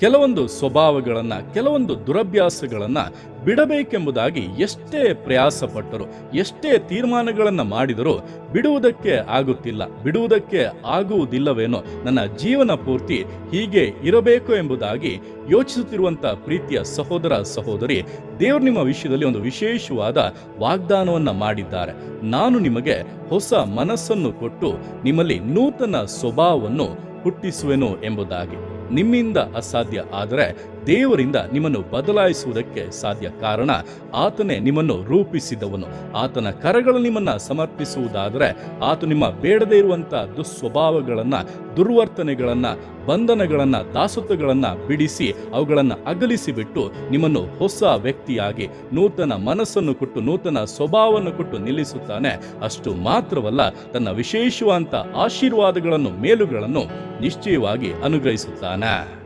ಕೆಲವೊಂದು ಸ್ವಭಾವಗಳನ್ನು, ಕೆಲವೊಂದು ದುರಭ್ಯಾಸಗಳನ್ನು ಬಿಡಬೇಕೆಂಬುದಾಗಿ ಎಷ್ಟೇ ಪ್ರಯಾಸ ಪಟ್ಟರು ಎಷ್ಟೇ ತೀರ್ಮಾನಗಳನ್ನು ಮಾಡಿದರೂ ಬಿಡುವುದಕ್ಕೆ ಆಗುತ್ತಿಲ್ಲ, ಬಿಡುವುದಕ್ಕೆ ಆಗುವುದಿಲ್ಲವೇನೋ ನನ್ನ ಜೀವನ ಪೂರ್ತಿ ಹೀಗೆ ಇರಬೇಕು ಎಂಬುದಾಗಿ ಯೋಚಿಸುತ್ತಿರುವಂಥ ಪ್ರೀತಿಯ ಸಹೋದರ ಸಹೋದರಿ ದೇವರು ನಿಮ್ಮ ವಿಷಯದಲ್ಲಿ ಒಂದು ವಿಶೇಷವಾದ ವಾಗ್ದಾನವನ್ನು ಮಾಡಿದ್ದಾರೆ. ನಾನು ನಿಮಗೆ ಹೊಸ ಮನಸ್ಸನ್ನು ಕೊಟ್ಟು ನಿಮ್ಮಲ್ಲಿ ನೂತನ ಸ್ವಭಾವವನ್ನು ಹುಟ್ಟಿಸುವೆನು ಎಂಬುದಾಗಿ. ನಿಮ್ಮಿಂದ ಅಸಾಧ್ಯ ಆದರೆ ದೇವರಿಂದ ನಿಮ್ಮನ್ನು ಬದಲಾಯಿಸುವುದಕ್ಕೆ ಸಾಧ್ಯ ಕಾರಣ ಆತನೇ ನಿಮ್ಮನ್ನು ರೂಪಿಸಿದವನು. ಆತನ ಕರಗಳು ನಿಮ್ಮನ್ನು ಸಮರ್ಪಿಸುವುದಾದರೆ ಆತ ನಿಮ್ಮ ಬೇಡದೇ ಇರುವಂಥ ದುಸ್ವಭಾವಗಳನ್ನು, ದುರ್ವರ್ತನೆಗಳನ್ನು, ಬಂಧನಗಳನ್ನು, ದಾಸತ್ವಗಳನ್ನು ಬಿಡಿಸಿ ಅವುಗಳನ್ನು ಅಗಲಿಸಿಬಿಟ್ಟು ನಿಮ್ಮನ್ನು ಹೊಸ ವ್ಯಕ್ತಿಯಾಗಿ ನೂತನ ಮನಸ್ಸನ್ನು ಕೊಟ್ಟು ನೂತನ ಸ್ವಭಾವವನ್ನು ಕೊಟ್ಟು ನಿಲ್ಲಿಸುತ್ತಾನೆ. ಅಷ್ಟು ಮಾತ್ರವಲ್ಲ, ತನ್ನ ವಿಶೇಷವಾದಂಥ ಆಶೀರ್ವಾದಗಳನ್ನು, ಮೇಲುಗಳನ್ನು ನಿಶ್ಚಯವಾಗಿ ಅನುಗ್ರಹಿಸುತ್ತಾನೆ.